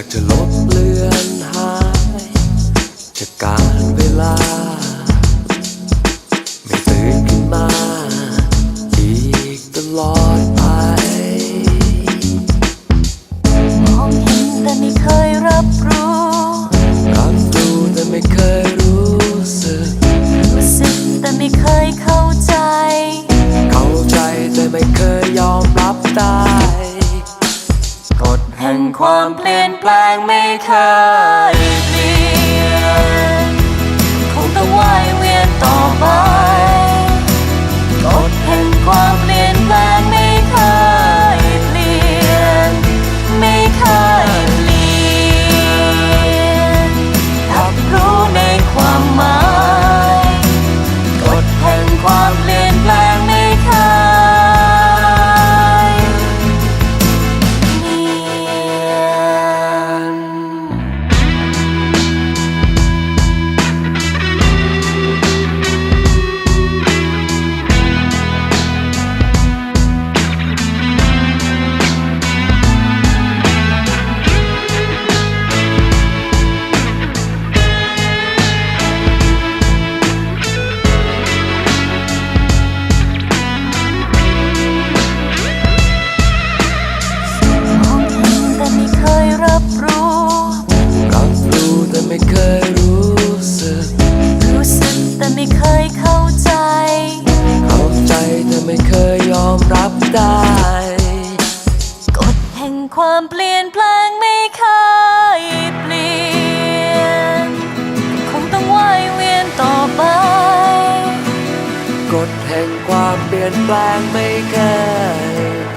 ากจะลบเลือนหายจากการเวลา ความเปลี่ยนแปลงไม่เคย ไม่เคยยอมรับได้ กฎแห่งความเปลี่ยนแปลงไม่เคยเปลี่ยน คงต้องว่ายเวียนต่อไป กฎแห่งความเปลี่ยนแปลงไม่เคย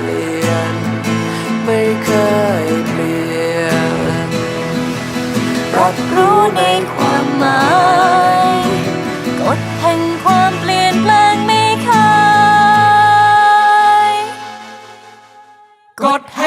not